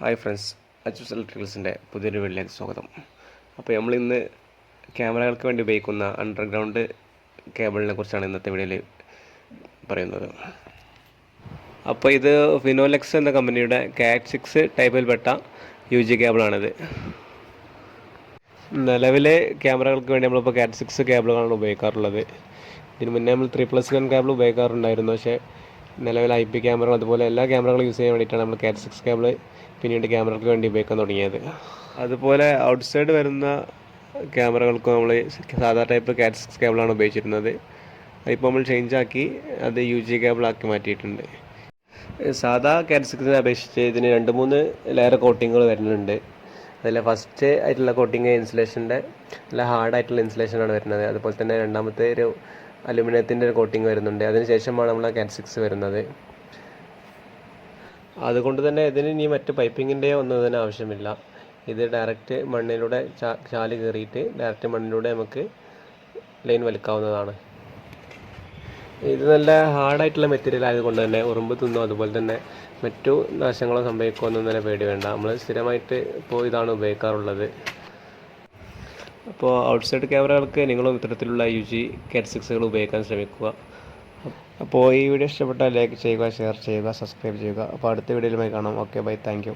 Hi friends Achus ഇലക്ട്രിക്കൽസിന്റെ പുതിയൊരു വീട്ടിലേക്ക് സ്വാഗതം. അപ്പോൾ നമ്മൾ ഇന്ന് ക്യാമറകൾക്ക് വേണ്ടി ഉപയോഗിക്കുന്ന അണ്ടർഗ്രൗണ്ട് കേബിളിനെ കുറിച്ചാണ് ഇന്നത്തെ വീഡിയോയിൽ പറയുന്നത്. അപ്പോൾ ഇത് ഫിനോലെക്സ് എന്ന കമ്പനിയുടെ കാറ്റ് സിക്സ് ടൈപ്പിൽപ്പെട്ട യു ജി കേബിളാണിത് നിലവിലെ ക്യാമറകൾക്ക് വേണ്ടി നമ്മളിപ്പോൾ കാറ്റ് സിക്സ് കേബിളുകളാണ് ഉപയോഗിക്കാറുള്ളത്. ഇതിന് മുന്നേ നമ്മൾ ത്രീ പ്ലസ് വൺ കേബിൾ ഉപയോഗിക്കാറുണ്ടായിരുന്നു. പക്ഷേ നിലവിൽ ഐ പി ക്യാമറകൾ അതുപോലെ എല്ലാ ക്യാമറകളും യൂസ് ചെയ്യാൻ വേണ്ടിയിട്ടാണ് നമ്മൾ കാറ്റ് സിക്സ് കേബിൾ പിന്നീട് ക്യാമറകൾക്ക് വേണ്ടി ഉപയോഗിക്കാൻ തുടങ്ങിയത്. അതുപോലെ ഔട്ട്സൈഡ് വരുന്ന ക്യാമറകൾക്കും നമ്മൾ സാധാരണ ടൈപ്പ് കാറ്റ് സിക്സ് കേബിളാണ് ഉപയോഗിച്ചിരുന്നത്. അതിപ്പോൾ നമ്മൾ ചേഞ്ച് ആക്കി അത് യു ജി കേബിളാക്കി മാറ്റിയിട്ടുണ്ട്. സാധാ കാറ്റ് സിക്സിനെ അപേക്ഷിച്ച് ഇതിന് രണ്ട് മൂന്ന് ലെയർ കോട്ടിങ്ങുകൾ വരുന്നുണ്ട്. അതിൽ ഫസ്റ്റ് ആയിട്ടുള്ള കോട്ടിങ് ഇൻസുലേഷന്റെ നല്ല ഹാർഡായിട്ടുള്ള ഇൻസുലേഷനാണ് വരുന്നത്. അതുപോലെ തന്നെ രണ്ടാമത്തെ ഒരു അലുമിനിയത്തിന്റെ ഒരു കോട്ടിങ് വരുന്നുണ്ട്. അതിനുശേഷമാണ് നമ്മൾ കാറ്റ് സിക്സ് വരുന്നത്. അതുകൊണ്ട് തന്നെ ഇതിന് ഇനി മറ്റ് പൈപ്പിങ്ങിന്റെ ഒന്നും ഇതിന് ആവശ്യമില്ല. ഇത് ഡയറക്റ്റ് മണ്ണിലൂടെ ചാൽ കയറിയിട്ട് ഡയറക്റ്റ് മണ്ണിലൂടെ നമുക്ക് ലൈൻ വലിക്കാവുന്നതാണ്. ഇത് നല്ല ഹാർഡായിട്ടുള്ള മെറ്റീരിയൽ ആയതുകൊണ്ട് തന്നെ ഉറുമ്പ് തിന്നോ അതുപോലെ തന്നെ മറ്റു നാശങ്ങളോ സംഭവിക്കുമെന്നും തന്നെ പേടി വേണ്ട. നമ്മൾ സ്ഥിരമായിട്ട് ഇപ്പോൾ ഇതാണ് ഉപയോഗിക്കാറുള്ളത്. അപ്പോൾ ഔട്ട്സൈഡ് ക്യാമറകൾക്ക് നിങ്ങളും ഇത്തരത്തിലുള്ള യു ജി കാറ്റ് സിക്സുകൾ ഉപയോഗിക്കാൻ ശ്രമിക്കുക. അപ്പോൾ ഈ വീഡിയോ ഇഷ്ടപ്പെട്ടാൽ ലൈക്ക് ചെയ്യുക ഷെയർ ചെയ്യുക സബ്സ്ക്രൈബ് ചെയ്യുക. അപ്പോൾ അടുത്ത വീഡിയോയിലുമായി കാണാം. Okay bye thank